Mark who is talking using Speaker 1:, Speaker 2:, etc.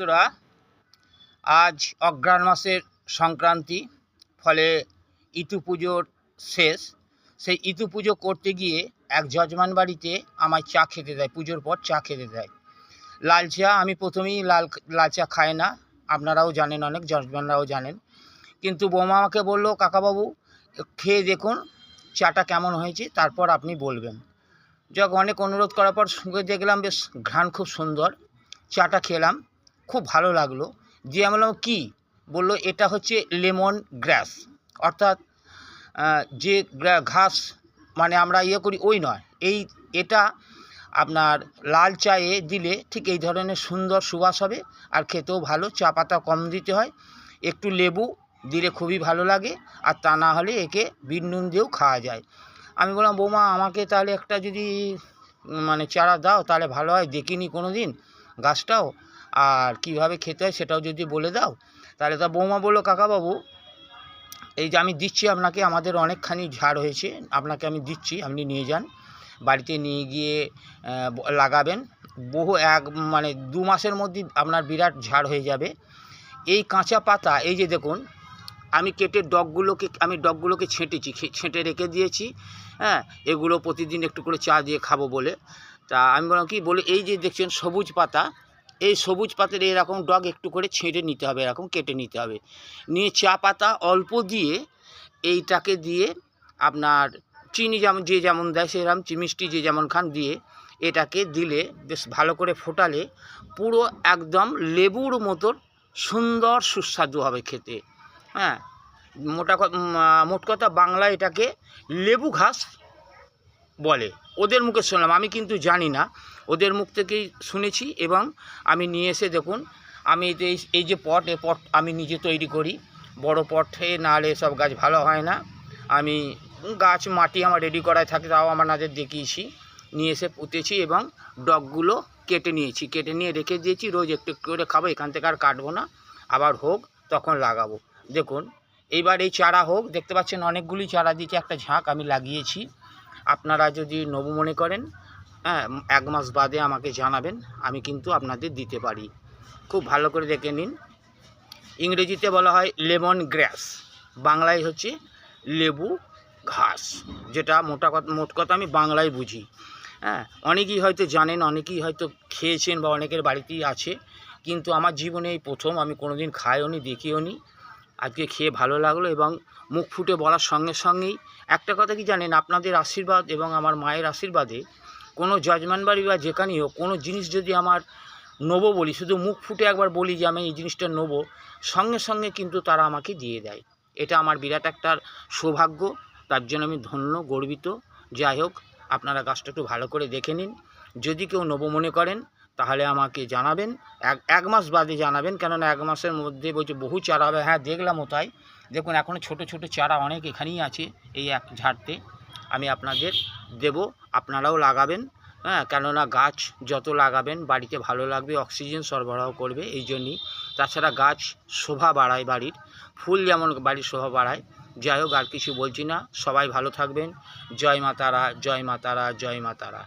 Speaker 1: বন্ধুরা, আজ অগ্রাণ মাসের সংক্রান্তি, ফলে ইতু পুজোর শেষ। সেই ইতু পুজো করতে গিয়ে এক যজমান বাড়িতে আমায় চা খেতে দেয়, পুজোর পর চা খেতে দেয়। লাল চা আমি প্রথমেই লাল লাল চা খাই না, আপনারাও জানেন, অনেক যজমানরাও জানেন। কিন্তু বৌমা আমাকে বলল, কাকাবাবু, খেয়ে দেখুন চাটা কেমন হয়েছে, তারপর আপনি বলবেন। যাক অনেক অনুরোধ করার পর দেখলাম, বেশ ঘ্রাণ খুব সুন্দর। চাটা খেলাম। খুব ভালো লাগল দিয়ে আমি বললাম, কী? বলল, এটা হচ্ছে লেমন গ্রাস। অর্থাৎ যে ঘাস মানে আমরা ইয়ে করি, ওই নয়। এই, এটা আপনার লাল চায়ে দিলে ঠিক এই ধরনের সুন্দর সুবাস হবে আর খেতেও ভালো, চা পাতা কম দিতে হয়। একটু লেবু দিলে খুবই ভালো লাগে আর তা না হলে একে বিন নুন দিয়েও খাওয়া যায়। আমি বললাম, বৌমা, আমাকে তাহলে একটা যদি মানে চারা দাও, তাহলে ভালো হয়। দেখিনি কোনো দিন গাছটাও। আর কীভাবে খেতে হয় সেটাও যদি বলে দাও, তাহলে তা বৌমা বলল, কাকাবাবু, এই যে আমি দিচ্ছি আপনাকে, আমাদের অনেকখানি ঝাড় হয়েছে, আপনাকে আমি দিচ্ছি, আপনি নিয়ে যান, বাড়িতে নিয়ে গিয়ে লাগাবেন, বহু এক মানে দু মাসের মধ্যে আপনার বিরাট ঝাড় হয়ে যাবে। এই কাঁচা পাতা, এই যে দেখুন, আমি কেটে ডগগুলোকে, আমি ডগগুলোকে ছেঁটেছি ছেঁটে রেখে দিয়েছি হ্যাঁ এগুলো প্রতিদিন একটু করে চা দিয়ে খাব বলে। তা আমি বললাম, কি বলে, এই যে দেখছেন সবুজ পাতা এই সবুজ পাতার এরকম ডগ একটু করে ছেঁটে নিতে হবে, এরকম কেটে নিতে হবে। নিয়ে চা পাতা অল্প দিয়ে এইটাকে দিয়ে আপনার চিনি যেমন, যে যেমন দেয় সেরকম মিষ্টি যে যেমন খান দিয়ে এটাকে দিলে বেশ ভালো করে ফোটালে পুরো একদম লেবুর মতন সুন্দর সুস্বাদু হবে খেতে। হ্যাঁ মোটা মোট কথা বাংলায় এটাকে লেবু ঘাস বলে। ওদের মুখে শুনলাম। আমি কিন্তু জানি না। ওদের মুখ থেকেই শুনেছি এবং আমি নিয়ে এসে দেখুন, আমি এই যে- এই যে পট, এ পট আমি নিজে তৈরি করি। বড় পটে না হলে সব গাছ ভালো হয় না। আমি গাছ মাটি আমার রেডি করায় থাকে, তাও আমার নাদের দেখিয়েছি। নিয়ে এসে পুঁতেছি এবং ডগগুলো কেটে নিয়েছি। কেটে নিয়ে রেখে দিয়েছি। রোজ একটু একটু করে খাব। এখান থেকে আর কাটবো না। আবার হোক, তখন লাগাবো। দেখুন, এইবার এই চারা হোক, দেখতে পাচ্ছেন অনেকগুলি চারা দিয়েছি। একটা ঝাঁক আমি লাগিয়েছি। আপনারা যদি নব মনে করেন হ্যাঁ এক মাস বাদে আমাকে জানাবেন, আমি কিন্তু আপনাদের দিতে পারি। খুব ভালো করে দেখে নিন। ইংরেজিতে বলা হয় লেমন গ্রাস, বাংলায় হচ্ছে লেবু ঘাস, যেটা মোটা কথা মোট কথা আমি বাংলায় বুঝি। হ্যাঁ অনেকেই হয়তো জানেন, অনেকেই হয়তো খেয়েছেন বা অনেকের বাড়িতেই আছে, কিন্তু আমার জীবনে এই প্রথম আমি কোনোদিন খাইও নি দেখিও নি আজকে খেয়ে ভালো লাগল এবং মুখ ফুটে বলার সঙ্গে সঙ্গেই একটা কথা কি জানেন? আপনাদের আশীর্বাদ এবং আমার মায়ের আশীর্বাদে কোনো জজমান বাড়ি বা যেখানেই হোক, কোনো জিনিস যদি আমার নেব বলি, শুধু মুখ ফুটে একবার বলি যে আমি এই জিনিসটা নেব, সঙ্গে সঙ্গে কিন্তু তারা আমাকে দিয়ে দেয়। এটা আমার বিরাট একটা সৌভাগ্য, তার জন্য আমি ধন্য, গর্বিত। যাই হোক, আপনারা গাছটা একটু ভালো করে দেখে নিন। যদি কেউ নেব মনে করেন তাহলে আমাকে জানাবেন। এক এক মাস বাদে জানাবেন, কেননা এক মাসের মধ্যে বলছে বহু চারা হবে। হ্যাঁ দেখলামও তাই। দেখুন এখনও ছোট ছোট চারা অনেক এখানেই আছে এই এক ঝাড়তে। আমি আপনাদের দেব, আপনারাও লাগাবেন। হ্যাঁ কেননা গাছ যত লাগাবেন, বাড়িতে ভালো লাগবে, অক্সিজেন সরবরাহ করবে এই জন্যই। তাছাড়া গাছ শোভা বাড়ায় বাড়ির। ফুল যেমন বাড়ির শোভা বাড়ায়। যাই হোক, আর কিছু বলছি না। সবাই ভালো থাকবেন। জয় মা তারা, জয় মা তারা, জয় মা তারা।